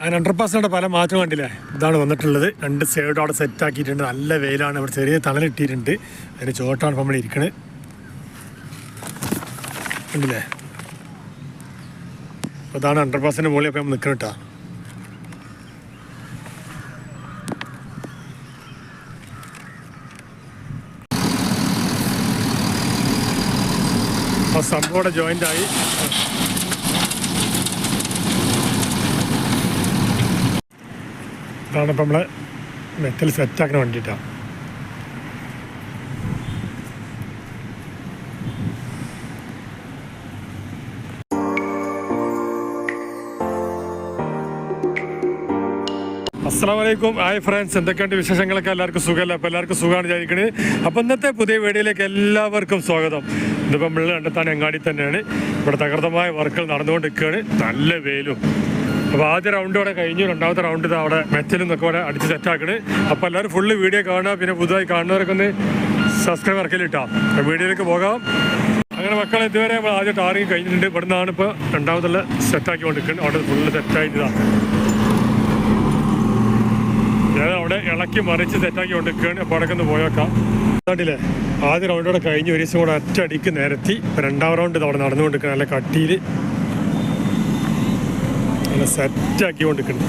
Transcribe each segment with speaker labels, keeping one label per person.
Speaker 1: അങ്ങനെ അണ്ടർ പാസിന്റെ പല മാറ്റം കണ്ടില്ലേ? ഇതാണ് വന്നിട്ടുള്ളത്. രണ്ട് സൈഡ് അവിടെ സെറ്റ് ആക്കിയിട്ടുണ്ട്. നല്ല വെയിലാണ്. ഇവിടെ ചെറിയ തണലിട്ടിട്ടുണ്ട്. അതിന് ചോട്ടാണ് നമ്മൾ ഇരിക്കണത് കണ്ടില്ലേ? അപ്പോൾ ഇതാണ് അണ്ടർ പാസിന്റെ മുകളിൽ അപ്പം നിൽക്കണം കേട്ടോ അപ്പോൾ സംഭവം ജോയിന്റ് ആയി. ഇതാണ് ഇപ്പം നമ്മൾ മെറ്റൽ സെറ്റാക്കാൻ വേണ്ടിയിട്ടാണ് അസ്സാം വലൈക്കും ഹായ് ഫ്രണ്ട്സ്. എന്തൊക്കെയുണ്ട് വിശേഷങ്ങളൊക്കെ? എല്ലാവർക്കും സുഖമല്ല? അപ്പോൾ എല്ലാവർക്കും സുഖമാണ് വിചാരിക്കുന്നത് അപ്പോൾ ഇന്നത്തെ പുതിയ വീഡിയോയിലേക്ക് എല്ലാവർക്കും സ്വാഗതം. ഇതിപ്പം നമ്മൾ കണ്ടെത്താൻ എങ്ങാടി തന്നെയാണ്. ഇവിടെ തകർത്തമായ വർക്കുകൾ നടന്നുകൊണ്ടിരിക്കുകയാണ്. നല്ല വെയിലും. അപ്പോൾ ആദ്യ റൗണ്ട് ഇവിടെ കഴിഞ്ഞു. രണ്ടാമത്തെ റൗണ്ട് ഇത് അവിടെ മെറ്റലും ഒക്കെ ഇവിടെ അടിച്ച് സെറ്റാക്കണ് അപ്പോൾ എല്ലാവരും ഫുള്ള് വീഡിയോ കാണുക പിന്നെ പുതുതായി കാണുന്നവരൊക്കെ ഒന്ന് സബ്സ്ക്രൈബ് ഇറക്കലിട്ടാ വീഡിയോയിലേക്ക് പോകാം. അങ്ങനെ മക്കളെ ഇതുവരെ നമ്മൾ ആദ്യം ടാറിങ് കഴിഞ്ഞിട്ടുണ്ട്. ഇവിടെ നിന്നാണ് ഇപ്പോൾ രണ്ടാമതുള്ള സെറ്റാക്കി കൊണ്ടിരിക്കുന്നത്. അവിടെ ഫുള്ള് സെറ്റായിട്ടതാണ് ഞാൻ അവിടെ ഇളക്കി മറിച്ച് സെറ്റാക്കി കൊണ്ടിരിക്കുകയാണ്. അപ്പോൾ അവിടെ ഒന്ന് പോയേക്കാം. കണ്ടില്ലേ? ആദ്യ റൗണ്ടോടെ കഴിഞ്ഞ് ഒരു ദിവസം കൂടെ അറ്റടിക്ക് നിരത്തി. രണ്ടാം റൗണ്ട് അവിടെ നടന്നുകൊണ്ടിരിക്കണം നല്ല കട്ടിയിൽ നല്ല സെറ്റാക്കി കൊണ്ടിരിക്കുന്നു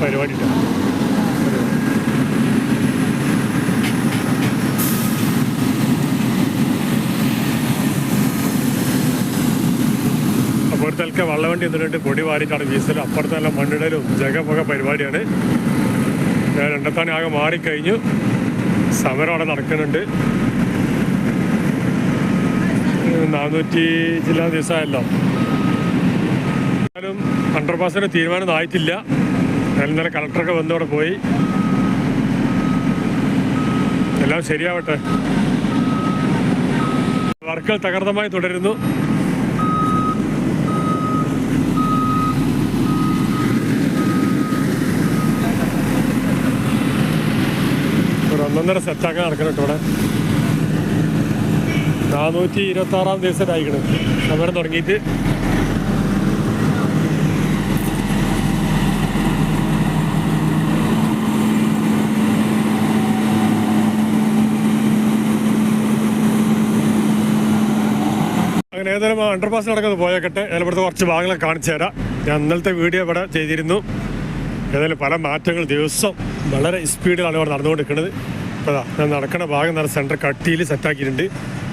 Speaker 1: പരിപാടി ട്ടോ. അപ്പോൾ വള്ളവണ്ടി എന്നിട്ട് പൊടി വാരിയിട്ടാണ് വീസൽ അപ്പുറത്തെ നല്ല മണ്ണിടലും ജഗമൊക്കെ പരിപാടിയാണ്. രണ്ടത്താണി ആകെ മാറിക്കഴിഞ്ഞു. സമരം അവിടെ നടക്കുന്നുണ്ട് നാനൂറ്റി ചില ദിവസമായല്ലോ. എന്നാലും അണ്ടർ പാസിന് തീരുമാനം ആയിട്ടില്ല. എന്നാലും ഇന്നലെ കളക്ടറൊക്കെ വന്ന് അവിടെ പോയി. എല്ലാം ശരിയാവട്ടെ. വർക്കുകൾ തകർന്നമായി തുടരുന്നു. ഒരു ഒന്നൊന്നര സെറ്റാക്കാൻ നടക്കണം ഇവിടെ. നാനൂറ്റി ഇരുപത്തി ആറാം ദിവസം ആയിക്കണ് സമരം തുടങ്ങിയിട്ട്. അങ്ങനെ ഏതായാലും അണ്ടർ പാസ് നടക്കുന്നത് പോയേക്കട്ടെ. ഇവിടുത്തെ കുറച്ച് ഭാഗങ്ങളൊക്കെ കാണിച്ചു തരാം. ഞാൻ ഇന്നലത്തെ വീഡിയോ ഇവിടെ ചെയ്തിരുന്നു. ഏതായാലും പല മാറ്റങ്ങൾ ദിവസം വളരെ സ്പീഡിലാണ് ഇവിടെ നടന്നുകൊണ്ടിരിക്കുന്നത്. ഇപ്പോൾ ഞാൻ നടക്കണ ഭാഗം നല്ല സെന്റർ കട്ടിയിൽ സെറ്റാക്കിയിട്ടുണ്ട്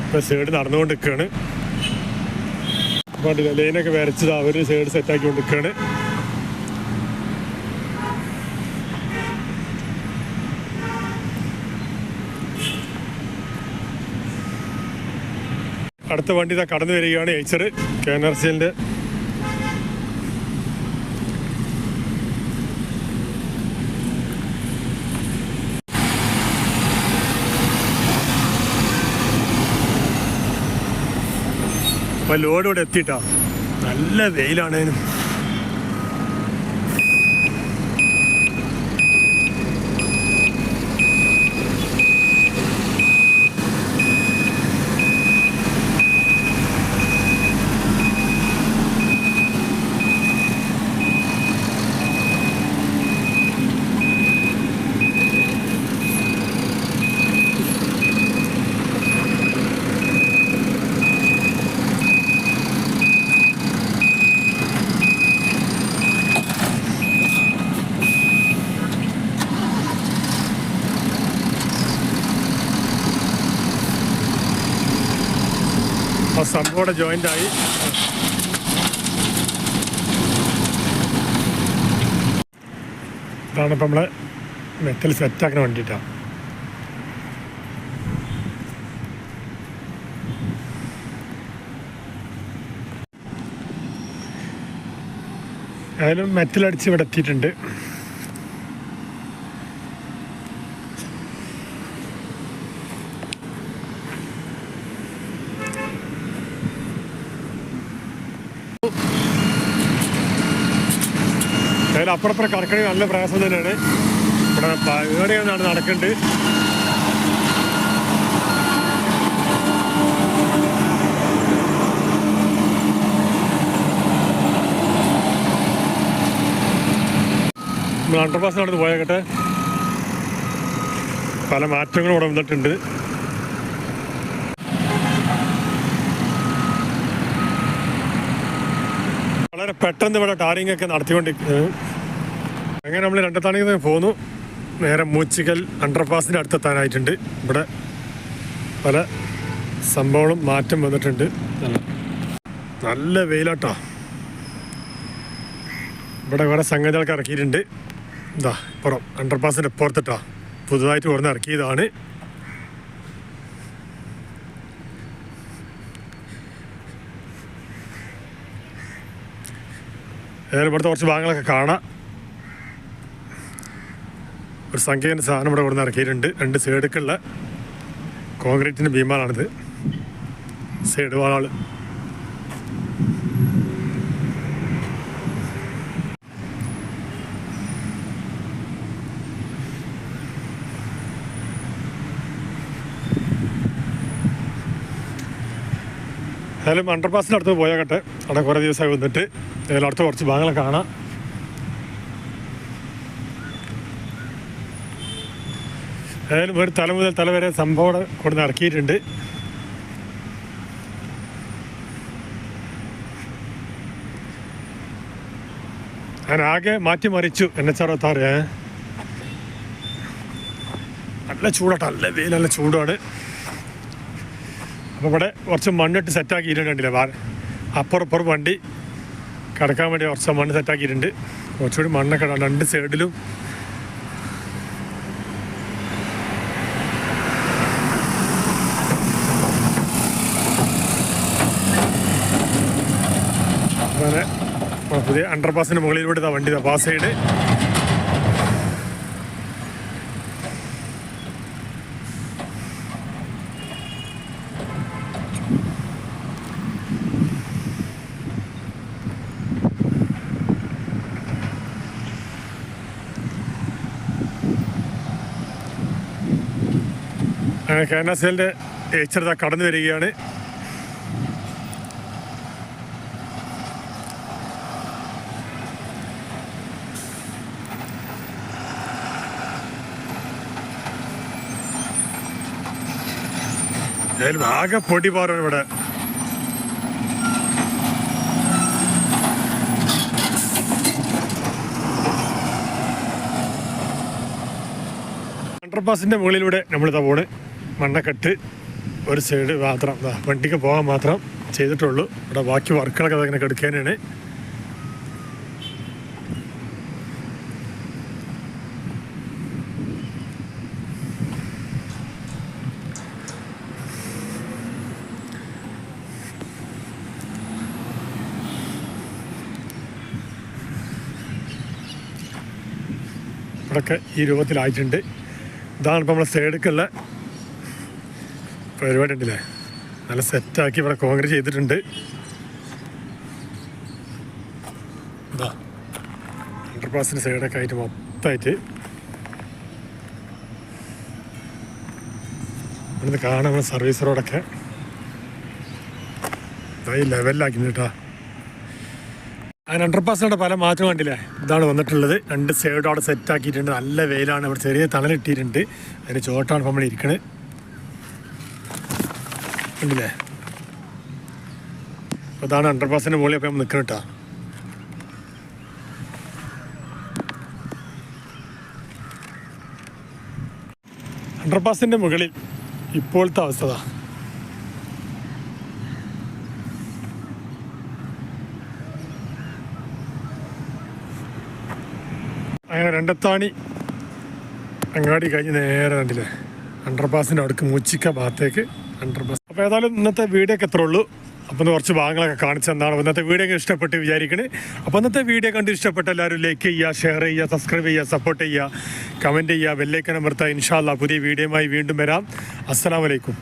Speaker 1: ഇപ്പോൾ സൈഡ് നടന്നുകൊണ്ടിരിക്കുകയാണ്. അപ്പോൾ ലൈനൊക്കെ വരച്ചത്. അവർ സൈഡ് സെറ്റാക്കിക്കൊണ്ടിരിക്കുകയാണ് അടുത്ത വണ്ടി ഇതാ കടന്നു വരികയാണ് എയ്ച്ചർ കെ എൻ ആർ സിന്റെ അപ്പൊ ലോഡ് ഇവിടെ എത്തിയിട്ടാ. നല്ല വെയിലാണ് സംഭവം ഇവിടെ ജോയിന്റ് ആയി. ഇതാണ് ഇപ്പം നമ്മൾ മെറ്റൽ സെറ്റാക്കാൻ വേണ്ടിയിട്ടാണ് ഏതായാലും മെറ്റലടിച്ച് ഇവിടെ എത്തിയിട്ടുണ്ട്. അതിൽ അപ്പുറപ്പുറം കറക്കണി നല്ല പ്രയാസം തന്നെയാണ്. ഇവിടെ ഏറിയാണ് നടക്കേണ്ടത് നമ്മൾ അണ്ടർ പാസ് നടന്ന് പോയാകട്ടെ പല മാറ്റങ്ങളും ഇവിടെ വന്നിട്ടുണ്ട്. വളരെ പെട്ടെന്ന് ഇവിടെ ടാറിംഗ് ഒക്കെ നടത്തിക്കൊണ്ടിരിക്കുന്നത് അങ്ങനെ നമ്മൾ രണ്ടത്താണെങ്കിൽ നിന്ന് പോന്നു. നേരെ മൂച്ചിക്കൽ അണ്ടർപാസിന്റെ അടുത്തെത്താനായിട്ടുണ്ട്. ഇവിടെ പല സംഭവങ്ങളും മാറ്റം വന്നിട്ടുണ്ട്. നല്ല വെയിലാട്ടോ. ഇവിടെ കുറേ സംഗതികളൊക്കെ ഇറക്കിയിട്ടുണ്ട്. ഇതാ പുറം അണ്ടർപാസിന്റെ പുറത്തിട്ടാ പുതുതായിട്ട് കുറഞ്ഞ് ഇറക്കിയതാണ്. ഏതായാലും ഇവിടുത്തെ കുറച്ച് ഭാഗങ്ങളൊക്കെ കാണാം. ഒരു സംഖ്യേന്റെ സാധനം ഇവിടെ കൊടുന്ന് ഇറക്കിയിട്ടുണ്ട്. രണ്ട് സൈഡുക്കുള്ള കോൺക്രീറ്റിന്റെ ഭീമാനാണിത് സൈഡ് വാളാൾ ഏതായാലും അണ്ടർപാസിന്റെ അടുത്ത് പോയാകട്ടെ അവിടെ കുറേ ദിവസമായി വന്നിട്ട്. ഏതായാലും അടുത്ത കുറച്ച് ഭാഗങ്ങൾ കാണാം. ഏതായാലും ഒരു തല മുതൽ തല വരെ സംഭവം കൊണ്ട് നടക്കിയിട്ടുണ്ട്. ഞാൻ ആകെ മാറ്റിമറിച്ചു എൻ എച്ച് അറുപത്താറ് നല്ല ചൂടാട്ടോ നല്ല വെയിൽ നല്ല ചൂടാണ്. അപ്പോൾ ഇവിടെ കുറച്ച് മണ്ണിട്ട് സെറ്റാക്കിയിട്ടുണ്ടല്ലേ വാ അപ്പുറം വണ്ടി. കിടക്കാൻ വേണ്ടി കുറച്ച് മണ്ണ് സെറ്റാക്കിയിട്ടുണ്ട് കുറച്ചുകൂടി മണ്ണൊക്കെ രണ്ട് സൈഡിലും അങ്ങനെ ആ പുതിയ അണ്ടർപാസിന് മുകളിലൂടെ ഇതാ വണ്ടി പാസ് സൈഡ് കാനാസേലിന്റെ ഏച്ചർ കടന്നു വരികയാണ്. ആകെ പൊടി പാറാണ് ഇവിടെ. അണ്ടർപാസിന്റെ മുകളിലൂടെ നമ്മളിതാ പോണ്. മണ്ണക്കെട്ട് ഒരു സൈഡ് മാത്രം. വണ്ടിക്ക് പോകാൻ മാത്രം ചെയ്തിട്ടുള്ളൂ. ഇവിടെ ബാക്കി വർക്കുകളൊക്കെ അതങ്ങനെ കെടുക്കാനാണ്. ഇവിടെയൊക്കെ ഈ രൂപത്തിലായിട്ടുണ്ട്. ഇതാണ് ഇപ്പോൾ നമ്മളെ സൈഡിലേക്കുള്ള പരിപാടി ഉണ്ടല്ലേ നല്ല സെറ്റാക്കി ഇവിടെ കോൺക്രീറ്റ് ചെയ്തിട്ടുണ്ട്. അണ്ടർപാസിന്റെ സൈഡൊക്കെ ആയിട്ട് മൊത്തമായിട്ട് ഇവിടുന്ന് കാണാൻ സർവീസ് റോഡൊക്കെ ഇതാ ഈ ലെവലിലാക്കി കേട്ടോ. അതിന് അണ്ടർപാസിന്റെ പല മാറ്റം കണ്ടില്ലേ? ഇതാണ് വന്നിട്ടുള്ളത്. രണ്ട് സൈഡ് അവിടെ സെറ്റ് ആക്കിയിട്ടുണ്ട്. നല്ല വെയിലാണ്. ഇവിടെ ചെറിയ തണലിട്ടിട്ടുണ്ട് അതിന് ചോട്ടാണ് നമ്മൾ ഇരിക്കണത് ഉണ്ടല്ലേ അപ്പോൾ അതാണ് അണ്ടർപാസിന്റെ മുകളിൽ അപ്പം നിൽക്കണം കേട്ടോ അണ്ടർപാസിന്റെ മുകളിൽ ഇപ്പോഴത്തെ അവസ്ഥ അങ്ങനെ രണ്ടത്താണി അങ്ങാടി കഴിഞ്ഞ് നേരെ കണ്ടില്ലേ? അണ്ടർപാസിന്റെ അടുക്ക് മൂച്ചിക്ക ഭാഗത്തേക്ക് അണ്ടർപാസ് അപ്പോൾ ഏതായാലും ഇന്നത്തെ വീഡിയോ ഒക്കെ എത്ര ഉള്ളൂ. അപ്പോൾ ഇന്ന് കുറച്ച് ഭാഗങ്ങളൊക്കെ കാണിച്ചു തന്നാണ്. ഇന്നത്തെ വീഡിയോ ഇഷ്ടപ്പെട്ട് വിചാരിക്കണേ. അപ്പോൾ ഇന്നത്തെ വീഡിയോ കണ്ട് ഇഷ്ടപ്പെട്ട എല്ലാവരും ലൈക്ക് ചെയ്യുക ഷെയർ ചെയ്യുക സബ്സ്ക്രൈബ് ചെയ്യുക സപ്പോർട്ട് ചെയ്യുക കമന്റ് ചെയ്യുക ബെല്ലൈക്കൻ അമർത്തുക. ഇൻഷാല്ല പുതിയ വീഡിയോയുമായി വീണ്ടും വരാം. അസ്സലാമലൈക്കും